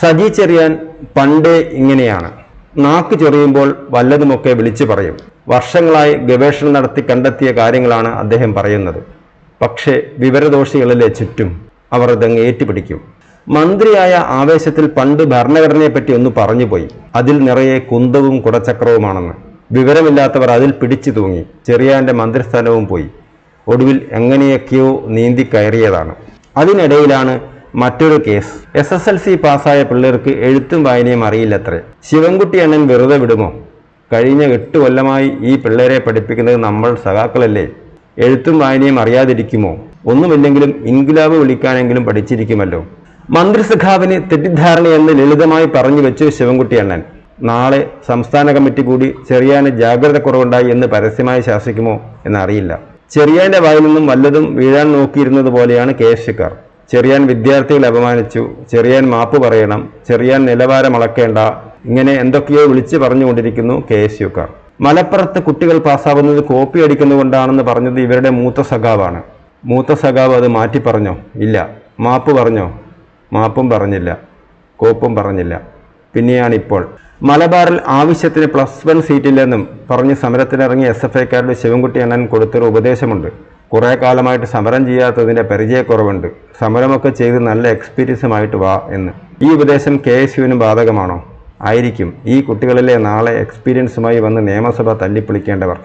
സജി ചെറിയാൻ പണ്ടേ ഇങ്ങനെയാണ്. നാക്ക് ചൊറിയുമ്പോൾ വല്ലതുമൊക്കെ വിളിച്ചു പറയും. വർഷങ്ങളായി ഗവേഷണം നടത്തി കണ്ടെത്തിയ കാര്യങ്ങളാണ് അദ്ദേഹം പറയുന്നത്. പക്ഷേ വിവരദോഷികളിലെ ചുറ്റും അവർ ഇതങ്ങ് ഏറ്റുപിടിക്കും. മന്ത്രിയായ ആവേശത്തിൽ പണ്ട് ഭരണഘടനയെപ്പറ്റി ഒന്ന് പറഞ്ഞുപോയി അതിൽ നിറയെ കുന്തവും കുടച്ചക്രവുമാണെന്ന് വിവരമില്ലാത്തവർ അതിൽ പിടിച്ചു തൂങ്ങി. ചെറിയാന്റെ മന്ത്രിസ്ഥാനവും പോയി. ഒടുവിൽ എങ്ങനെയൊക്കെയോ നീന്തി കയറിയതാണ്. അതിനിടയിലാണ് മറ്റൊരു case. S S L C പാസ്സായ പിള്ളേർക്ക് എഴുത്തും വായനയും അറിയില്ലത്രേ. ശിവൻകുട്ടി അണ്ണൻ വെറുതെ വിടുമോ? കഴിഞ്ഞ എട്ട് കൊല്ലമായി ഈ പിള്ളേരെ പഠിപ്പിക്കുന്നത് നമ്മൾ സഖാക്കളല്ലേ? എഴുത്തും വായനയും അറിയാതിരിക്കുമോ? ഒന്നുമില്ലെങ്കിലും ഇൻഗുലാബ് വിളിക്കാനെങ്കിലും പഠിച്ചിരിക്കുമല്ലോ. മന്ത്രിസഖാവിന് തെറ്റിദ്ധാരണയെന്ന് ലളിതമായി പറഞ്ഞു വെച്ചു ശിവൻകുട്ടി അണ്ണൻ. നാളെ സംസ്ഥാന കമ്മിറ്റി കൂടി ചെറിയാന് ജാഗ്രത കുറവുണ്ടായി എന്ന് പരസ്യമായി ശാസിക്കുമോ എന്നറിയില്ല. ചെറിയാന്റെ വായിൽ നിന്നും വല്ലതും വീഴാൻ നോക്കിയിരുന്നത് പോലെയാണ് കെ എഫ് ശിക്കാർ ചെറിയാൻ വിദ്യാർത്ഥികൾ അപമാനിച്ചു. ചെറിയാൻ മാപ്പ് പറയണം. ചെറിയാൻ നിലവാരം അളക്കേണ്ട. ഇങ്ങനെ എന്തൊക്കെയോ വിളിച്ചു പറഞ്ഞുകൊണ്ടിരിക്കുന്നു കെ എസ് യുക്കാർ മലപ്പുറത്ത് കുട്ടികൾ പാസ്സാവുന്നത് കോപ്പി അടിക്കുന്നുകൊണ്ടാണെന്ന് പറഞ്ഞത് ഇവരുടെ മൂത്ത സഖാവാണ്. മൂത്ത സഖാവ് അത് മാറ്റി പറഞ്ഞോ? ഇല്ല. മാപ്പ് പറഞ്ഞോ? മാപ്പും പറഞ്ഞില്ല. കോപ്പും പറഞ്ഞില്ല. പിന്നെയാണ് ഇപ്പോൾ. മലബാറിൽ ആവശ്യത്തിന് പ്ലസ് വൺ സീറ്റില്ലെന്നും പറഞ്ഞ് സമരത്തിനിറങ്ങിയ എസ് എഫ് ഐക്കാരുടെ ശിവൻകുട്ടി അണ്ണൻ കൊടുത്തൊരു ഉപദേശമുണ്ട്. കുറേ കാലമായിട്ട് സമരം ചെയ്യാത്തതിന്റെ പരിചയക്കുറവുണ്ട്. സമരമൊക്കെ ചെയ്ത് നല്ല എക്സ്പീരിയൻസുമായിട്ട് വാ എന്ന്. ഈ ഉപദേശം കെ എസ് യുവിന് ബാധകമാണോ? ആയിരിക്കും. ഈ കുട്ടികളിലെ നാളെ എക്സ്പീരിയൻസുമായി വന്ന് നിയമസഭ തല്ലിപ്പൊളിക്കേണ്ടവർ.